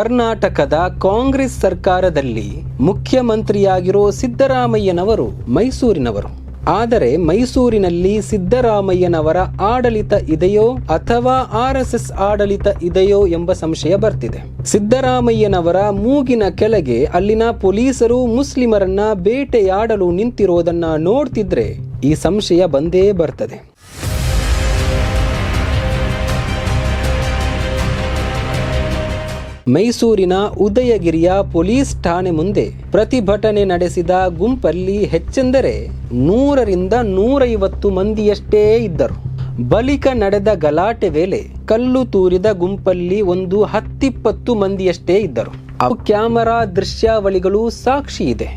ಕರ್ನಾಟಕದ ಕಾಂಗ್ರೆಸ್ ಸರ್ಕಾರದಲ್ಲಿ ಮುಖ್ಯಮಂತ್ರಿಯಾಗಿರೋ ಸಿದ್ದರಾಮಯ್ಯನವರು ಮೈಸೂರಿನವರು. ಆದರೆ ಮೈಸೂರಿನಲ್ಲಿ ಸಿದ್ದರಾಮಯ್ಯನವರ ಆಡಳಿತ ಇದೆಯೋ ಅಥವಾ ಆರ್ ಎಸ್ ಎಸ್ ಆಡಳಿತ ಇದೆಯೋ ಎಂಬ ಸಂಶಯ ಬರ್ತಿದೆ. ಸಿದ್ದರಾಮಯ್ಯನವರ ಮೂಗಿನ ಕೆಳಗೆ ಅಲ್ಲಿನ ಪೊಲೀಸರು ಮುಸ್ಲಿಮರನ್ನ ಬೇಟೆಯಾಡಲು ನಿಂತಿರೋದನ್ನ ನೋಡ್ತಿದ್ರೆ ಈ ಸಂಶಯ ಬಂದೇ ಬರ್ತದೆ. ಮೈಸೂರಿನ ಉದಯಗಿರಿಯ ಪೊಲೀಸ್ ಠಾಣೆ ಮುಂದೆ ಪ್ರತಿಭಟನೆ ನಡೆಸಿದ ಗುಂಪಲ್ಲಿ ಹೆಚ್ಚೆಂದರೆ ನೂರರಿಂದ ನೂರೈವತ್ತು ಮಂದಿಯಷ್ಟೇ ಇದ್ದರು. ಬಳಿಕ ನಡೆದ ಗಲಾಟೆ ವೇಳೆ ಕಲ್ಲು ತೂರಿದ ಗುಂಪಲ್ಲಿ ಒಂದು ಹತ್ತಿಪ್ಪತ್ತು ಮಂದಿಯಷ್ಟೇ ಇದ್ದರು. ಅವು ಕ್ಯಾಮರಾ ದೃಶ್ಯಾವಳಿಗಳು ಸಾಕ್ಷಿ ಇದೆ.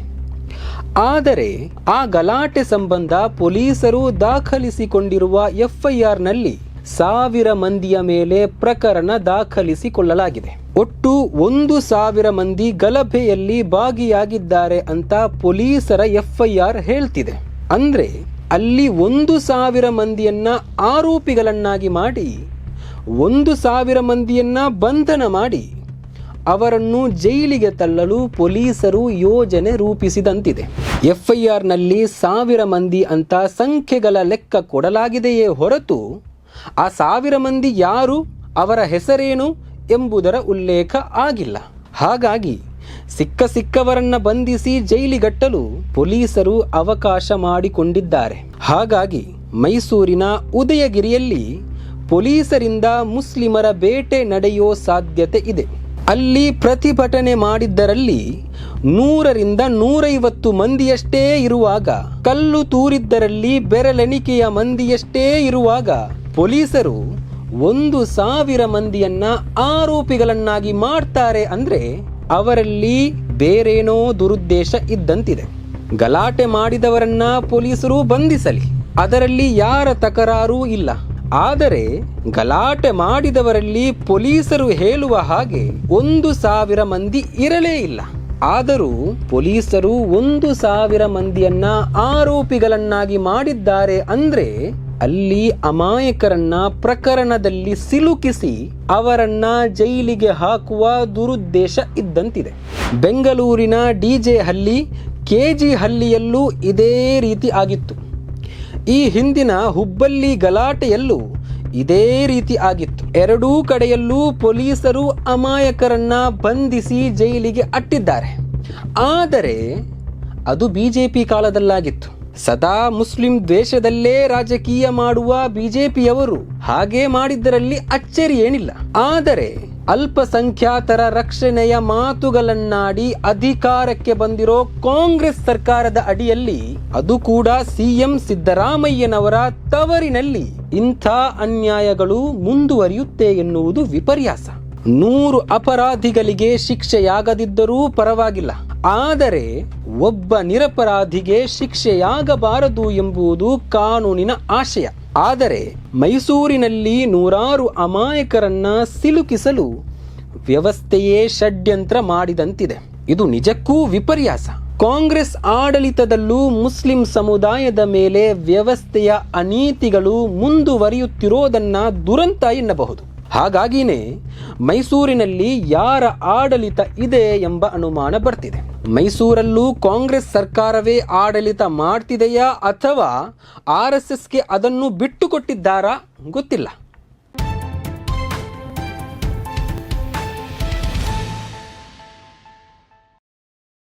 ಆದರೆ ಆ ಗಲಾಟೆ ಸಂಬಂಧ ಪೊಲೀಸರು ದಾಖಲಿಸಿಕೊಂಡಿರುವ ಎಫ್ಐಆರ್ನಲ್ಲಿ ಸಾವಿರ ಮಂದಿಯ ಮೇಲೆ ಪ್ರಕರಣ ದಾಖಲಿಸಿಕೊಳ್ಳಲಾಗಿದೆ. ಒಟ್ಟು ಒಂದು ಸಾವಿರ ಮಂದಿ ಗಲಭೆಯಲ್ಲಿ ಭಾಗಿಯಾಗಿದ್ದಾರೆ ಅಂತ ಪೊಲೀಸರ ಎಫ್ಐಆರ್ ಹೇಳ್ತಿದೆ. ಅಂದರೆ ಅಲ್ಲಿ ಒಂದು ಸಾವಿರ ಮಂದಿಯನ್ನ ಆರೋಪಿಗಳನ್ನಾಗಿ ಮಾಡಿ, ಒಂದು ಸಾವಿರ ಮಂದಿಯನ್ನ ಬಂಧನ ಮಾಡಿ ಅವರನ್ನು ಜೈಲಿಗೆ ತಳ್ಳಲು ಪೊಲೀಸರು ಯೋಜನೆ ರೂಪಿಸಿದಂತಿದೆ. ಎಫ್ಐಆರ್ನಲ್ಲಿ ಸಾವಿರ ಮಂದಿ ಅಂತ ಸಂಖ್ಯೆಗಳ ಲೆಕ್ಕ ಕೊಡಲಾಗಿದೆಯೇ ಹೊರತು, ಆ ಸಾವಿರ ಮಂದಿ ಯಾರು, ಅವರ ಹೆಸರೇನು ಎಂಬುದರ ಉಲ್ಲೇಖ ಆಗಿಲ್ಲ. ಹಾಗಾಗಿ ಸಿಕ್ಕ ಸಿಕ್ಕವರನ್ನ ಬಂಧಿಸಿ ಜೈಲಿಗಟ್ಟಲು ಪೊಲೀಸರು ಅವಕಾಶ ಮಾಡಿಕೊಂಡಿದ್ದಾರೆ. ಹಾಗಾಗಿ ಮೈಸೂರಿನ ಉದಯಗಿರಿಯಲ್ಲಿ ಪೊಲೀಸರಿಂದ ಮುಸ್ಲಿಮರ ಬೇಟೆ ನಡೆಯೋ ಸಾಧ್ಯತೆ ಇದೆ. ಅಲ್ಲಿ ಪ್ರತಿಭಟನೆ ಮಾಡಿದ್ದರಲ್ಲಿ ನೂರರಿಂದ ನೂರೈವತ್ತು ಮಂದಿಯಷ್ಟೇ ಇರುವಾಗ, ಕಲ್ಲು ತೂರಿದ್ದರಲ್ಲಿ ಬೆರಳೆಣಿಕೆಯ ಮಂದಿಯಷ್ಟೇ ಇರುವಾಗ ಪೊಲೀಸರು ಒಂದು ಸಾವಿರ ಮಂದಿಯನ್ನ ಆರೋಪಿಗಳನ್ನಾಗಿ ಮಾಡ್ತಾರೆ ಅಂದ್ರೆ ಅವರಲ್ಲಿ ಬೇರೇನೋ ದುರುದ್ದೇಶ ಇದ್ದಂತಿದೆ. ಗಲಾಟೆ ಮಾಡಿದವರನ್ನ ಪೊಲೀಸರು ಬಂಧಿಸಲಿ, ಅದರಲ್ಲಿ ಯಾರ ತಕರಾರೂ ಇಲ್ಲ. ಆದರೆ ಗಲಾಟೆ ಮಾಡಿದವರಲ್ಲಿ ಪೊಲೀಸರು ಹೇಳುವ ಹಾಗೆ ಒಂದು ಸಾವಿರ ಮಂದಿ ಇರಲೇ ಇಲ್ಲ. ಆದರೂ ಪೊಲೀಸರು ಒಂದು ಸಾವಿರ ಮಂದಿಯನ್ನ ಆರೋಪಿಗಳನ್ನಾಗಿ ಮಾಡಿದ್ದಾರೆ ಅಂದ್ರೆ ಅಲ್ಲಿ ಅಮಾಯಕರನ್ನ ಪ್ರಕರಣದಲ್ಲಿ ಸಿಲುಕಿಸಿ ಅವರನ್ನ ಜೈಲಿಗೆ ಹಾಕುವ ದುರುದ್ದೇಶ ಇದ್ದಂತಿದೆ. ಬೆಂಗಳೂರಿನ ಡಿಜೆ ಹಳ್ಳಿ ಕೆಜಿ ಹಳ್ಳಿಯಲ್ಲೂ ಇದೇ ರೀತಿ ಆಗಿತ್ತು. ಈ ಹಿಂದಿನ ಹುಬ್ಬಳ್ಳಿ ಗಲಾಟೆಯಲ್ಲೂ ಇದೇ ರೀತಿ ಆಗಿತ್ತು. ಎರಡೂ ಕಡೆಯಲ್ಲೂ ಪೊಲೀಸರು ಅಮಾಯಕರನ್ನ ಬಂಧಿಸಿ ಜೈಲಿಗೆ ಅಟ್ಟಿದ್ದಾರೆ. ಆದರೆ ಅದು ಬಿಜೆಪಿ ಕಾಲದಲ್ಲಾಗಿತ್ತು. ಸದಾ ಮುಸ್ಲಿಂ ದ್ವೇಷದಲ್ಲೇ ರಾಜಕೀಯ ಮಾಡುವ ಬಿಜೆಪಿಯವರು ಹಾಗೆ ಮಾಡಿದ್ದರಲ್ಲಿ ಅಚ್ಚರಿ ಏನಿಲ್ಲ. ಆದರೆ ಅಲ್ಪಸಂಖ್ಯಾತರ ರಕ್ಷಣೆಯ ಮಾತುಗಳನ್ನಾಡಿ ಅಧಿಕಾರಕ್ಕೆ ಬಂದಿರೋ ಕಾಂಗ್ರೆಸ್ ಸರ್ಕಾರದ ಅಡಿಯಲ್ಲಿ ಅದು ಕೂಡ ಸಿಎಂ ಸಿದ್ದರಾಮಯ್ಯನವರ ತವರಿನಲ್ಲಿ ಇಂಥ ಅನ್ಯಾಯಗಳು ಮುಂದುವರಿಯುತ್ತೆ ಎನ್ನುವುದು ವಿಪರ್ಯಾಸ. ನೂರು ಅಪರಾಧಿಗಳಿಗೆ ಶಿಕ್ಷೆಯಾಗದಿದ್ದರೂ ಪರವಾಗಿಲ್ಲ. ಆದರೆ ಒಬ್ಬ ನಿರಪರಾಧಿಗೆ ಶಿಕ್ಷೆಯಾಗಬಾರದು ಎಂಬುದು ಕಾನೂನಿನ ಆಶಯ. ಆದರೆ ಮೈಸೂರಿನಲ್ಲಿ ನೂರಾರು ಅಮಾಯಕರನ್ನ ಸಿಲುಕಿಸಲು ವ್ಯವಸ್ಥೆಯೇ ಷಡ್ಯಂತ್ರ ಮಾಡಿದಂತಿದೆ. ಇದು ನಿಜಕ್ಕೂ ವಿಪರ್ಯಾಸ. ಕಾಂಗ್ರೆಸ್ ಆಡಳಿತದಲ್ಲೂ ಮುಸ್ಲಿಂ ಸಮುದಾಯದ ಮೇಲೆ ವ್ಯವಸ್ಥೆಯ ಅನೀತಿಗಳು ಮುಂದುವರಿಯುತ್ತಿರೋದನ್ನ ದುರಂತ ಎನ್ನಬಹುದು. ಹಾಗಾಗಿನೇ ಮೈಸೂರಿನಲ್ಲಿ ಯಾರ ಆಡಳಿತ ಇದೆ ಎಂಬ ಅನುಮಾನ ಬರ್ತಿದೆ. ಮೈಸೂರಲ್ಲೂ ಕಾಂಗ್ರೆಸ್ ಸರ್ಕಾರವೇ ಆಡಳಿತ ಮಾಡ್ತಿದೆಯಾ ಅಥವಾ ಆರ್ ಎಸ್ ಎಸ್ಗೆ ಅದನ್ನು ಬಿಟ್ಟುಕೊಟ್ಟಿದ್ದಾರಾ ಗೊತ್ತಿಲ್ಲ.